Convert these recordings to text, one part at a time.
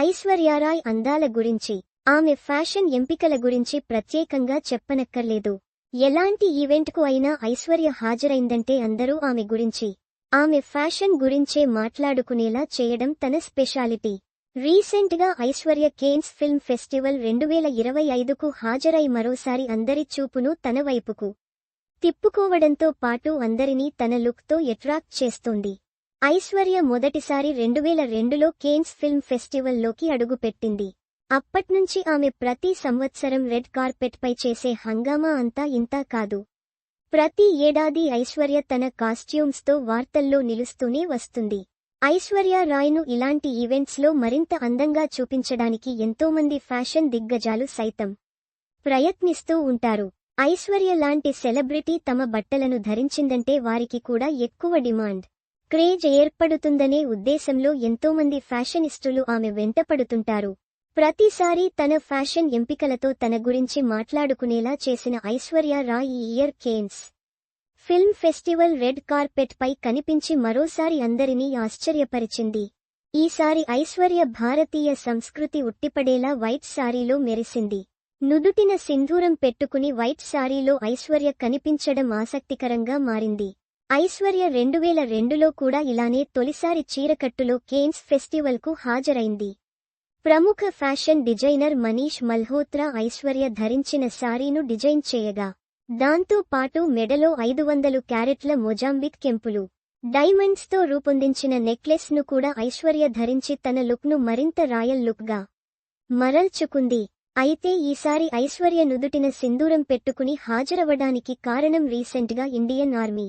ఐశ్వర్యారాయ్ అందాల గురించి ఆమె ఫ్యాషన్ ఎంపికల గురించి ప్రత్యేకంగా చెప్పనక్కర్లేదు. ఎలాంటి ఈవెంట్కు అయినా ఐశ్వర్య హాజరైందంటే అందరూ ఆమె గురించి ఆమె ఫ్యాషన్ గురించే మాట్లాడుకునేలా చేయడం తన స్పెషాలిటీ. రీసెంట్గా ఐశ్వర్య కేన్స్ ఫిల్మ్ ఫెస్టివల్ రెండువేల ఇరవై ఐదుకు హాజరై మరోసారి అందరి చూపును తన వైపుకు తిప్పుకోవడంతో పాటు అందరినీ తన లుక్తో ఎట్రాక్ట్ చేస్తోంది. ఐశ్వర్య మొదటిసారి రెండువేల రెండులో కేన్స్ ఫిల్మ్ ఫెస్టివల్లోకి అడుగుపెట్టింది. అప్పట్నుంచి ఆమె ప్రతి సంవత్సరం రెడ్ కార్పెట్పై చేసే హంగామా అంతా ఇంతా కాదు. ప్రతి ఏడాది ఐశ్వర్య తన కాస్ట్యూమ్స్తో వార్తల్లో నిలుస్తూనే వస్తుంది. ఐశ్వర్య రాయ్ను ఇలాంటి ఈవెంట్స్లో మరింత అందంగా చూపించడానికి ఎంతోమంది ఫ్యాషన్ దిగ్గజాలు సైతం ప్రయత్నిస్తూ ఉంటారు. ఐశ్వర్య లాంటి సెలబ్రిటీ తమ బట్టలను ధరించిందంటే వారికి కూడా ఎక్కువ డిమాండ్. క్రేజ్ ఏర్పడుతుందనే ఉద్దేశంలో ఎంతోమంది ఫ్యాషనిస్టులు ఆమె వెంటపడుతుంటారు ప్రతిసారి తన ఫ్యాషన్ ఎంపికలతో తన గురించి మాట్లాడుకునేలా చేసిన ఐశ్వర్య రాయ్ ఈ year Cannes. Film festival red carpet పై కనిపించి మరోసారి అందరినీ ఆశ్చర్యపరిచింది. ఈసారి ఐశ్వర్య భారతీయ సంస్కృతి ఉట్టిపడేలా వైట్ సారీలో మెరిసింది. నుదుటిన సింధూరం పెట్టుకుని వైట్ సారీలో ఐశ్వర్య కనిపించడం ఆసక్తికరంగా మారింది. ఐశ్వర్య రెండువేల రెండులో కూడా ఇలానే తొలిసారి చీరకట్టులో కేన్స్ ఫెస్టివల్కు హాజరైంది. ప్రముఖ ఫ్యాషన్ డిజైనర్ మనీష్ మల్హోత్రా ఐశ్వర్య ధరించిన సారీను డిజైన్ చేయగా దాంతో పాటు మెడలో ఐదు వందలు క్యారెట్ల మొజాంబిక్ కెంపులు డైమండ్స్తో రూపొందించిన నెక్లెస్ను కూడా ఐశ్వర్య ధరించి తన లుక్ను మరింత రాయల్ లుక్గా మరల్చుకుంది. అయితే ఈసారి ఐశ్వర్య నుదుటిన సింధూరం పెట్టుకుని హాజరవడానికి కారణం రీసెంట్గా ఇండియన్ ఆర్మీ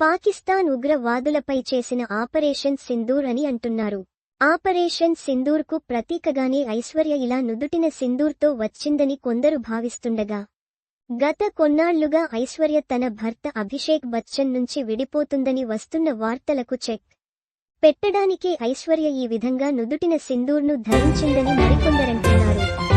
పాకిస్తాన్ ఉగ్రవాదులపై చేసిన ఆపరేషన్ సింధూర్ అని అంటున్నారు. ఆపరేషన్ సింధూర్కు ప్రతీకగానే ఐశ్వర్య ఇలా నుదుటిన సింధూర్తో వచ్చిందని కొందరు భావిస్తుండగా గత కొన్నాళ్ళుగా ఐశ్వర్య తన భర్త అభిషేక్ బచ్చన్ నుంచి విడిపోతుందని వస్తున్న వార్తలకు చెక్ పెట్టడానికే ఐశ్వర్య ఈ విధంగా నుదుటిన సింధూర్ను ధరించిందని మరికొందరంటున్నారు.